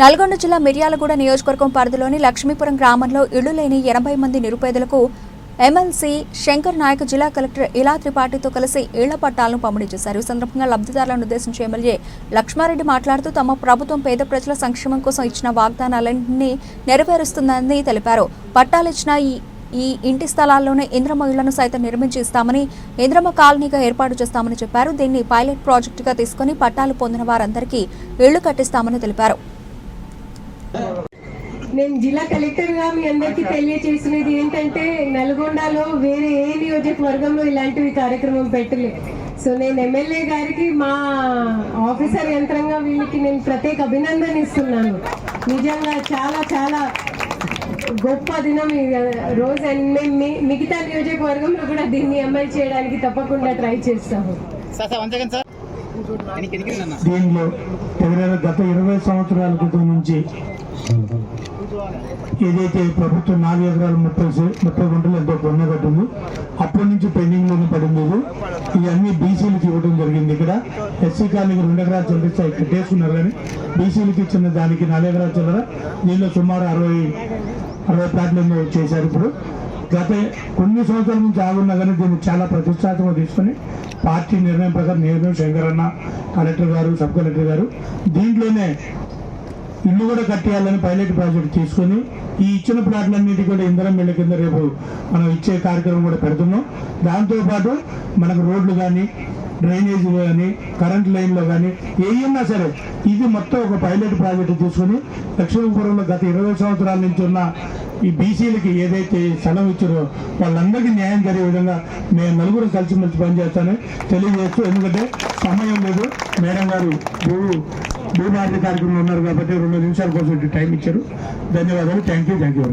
నల్గొండ జిల్లా మిర్యాలగూడ నియోజకవర్గం పరిధిలోని లక్ష్మీపురం గ్రామంలో ఇళ్ళు లేని ఎనభై మంది నిరుపేదలకు ఎమ్మెల్సీ శంకర్ నాయక్ జిల్లా కలెక్టర్ ఇలా త్రిపాఠితో కలిసి ఇళ్ళ పట్టాలను పంపిణీ చేశారు. ఈ సందర్భంగా లబ్ధిదారులను ఉద్దేశించి ఎమ్మెల్యే లక్ష్మారెడ్డి మాట్లాడుతూ తమ ప్రభుత్వం పేద ప్రజల సంక్షేమం కోసం ఇచ్చిన వాగ్దానాలన్నీ నెరవేరుస్తుందని తెలిపారు. పట్టాలిచ్చిన ఈ ఈ ఇంటి స్థలాల్లోనే ఇంద్రమ్మ ఇళ్ళను సైతం నిర్మించి ఇస్తామని ఇంద్రమ్మ కాలనీగా ఏర్పాటు చేస్తామని చెప్పారు. దీన్ని పైలట్ ప్రాజెక్టుగా తీసుకుని పట్టాలు పొందిన వారందరికీ ఇళ్ళు కట్టిస్తామని తెలిపారు. నేను జిల్లా కలెక్టర్గా మీ అందరికి తెలియజేసినది ఏంటంటే నల్గొండలో వేరే ఏ నియోజకవర్గంలో ఇలాంటివి కార్యక్రమం పెట్టలే సో నేను ఎమ్మెల్యే గారికి మా ఆఫీసర్ యంత్రంగా వీళ్ళకి నేను ప్రత్యేక అభినందన ఇస్తున్నాను. నిజంగా చాలా చాలా గొప్ప దినం రోజు. అండ్ మేము మిగతా నియోజకవర్గంలో కూడా దీన్ని అమలు చేయడానికి తప్పకుండా ట్రై చేస్తాము. ఎవరైనా గత ఇరవై సంవత్సరాల క్రితం నుంచి ఏదైతే ప్రభుత్వం నాలుగు ఎకరాలు ముప్పై ముప్పై గుంటలు ఎంతో కొన్న కట్టింది అప్పటి నుంచి పెండింగ్లోనే పడింది ఇది. ఇవన్నీ బీసీలకు ఇవ్వడం జరిగింది ఇక్కడ. ఎస్సీ కాలనీకి రెండు ఎకరాలు చెల్లిస్తే కట్టేసుకున్నారు కానీ బీసీలకు ఇచ్చిన దానికి నాలుగు ఎకరాలు చిల్లర దీనిలో సుమారు అరవై అరవై ప్లాట్లు చేశారు ఇప్పుడు. గత కొన్ని సంవత్సరాల నుంచి ఆగున్నా కానీ దీన్ని చాలా ప్రతిష్టాత్మకంగా తీసుకొని పార్టీ నిర్ణయం ప్రకారం నేను శంకరన్న కలెక్టర్ గారు సబ్ కలెక్టర్ గారు దీంట్లోనే ఇల్లు కూడా కట్టేయాలని పైలట్ ప్రాజెక్ట్ తీసుకొని ఈ ఇచ్చిన ప్లాట్లన్నిటి కూడా ఇంధనం మిల్ల కింద రేపు మనం ఇచ్చే కార్యక్రమం కూడా పెడుతున్నాం. దాంతోపాటు మనకు రోడ్లు కానీ డ్రైనేజీలు కానీ కరెంట్ లైన్లో కానీ ఏమన్నా సరే ఇది మొత్తం ఒక పైలట్ ప్రాజెక్ట్ తీసుకొని లక్ష్మీపురంలో గత ఇరవై సంవత్సరాల నుంచి ఉన్న ఈ బీసీలకి ఏదైతే స్థలం ఇచ్చారో వాళ్ళందరికీ న్యాయం జరిగే విధంగా మేము నలుగురు కలిసిమెలిసి పనిచేస్తానని తెలియజేస్తూ ఎందుకంటే సమయం లేదు. మేడం గారు భూ భూభారతి కార్యక్రమంలో ఉన్నారు కాబట్టి రెండు నిమిషాల కోసం టైం ఇచ్చారు. ధన్యవాదాలు. Thank you thank you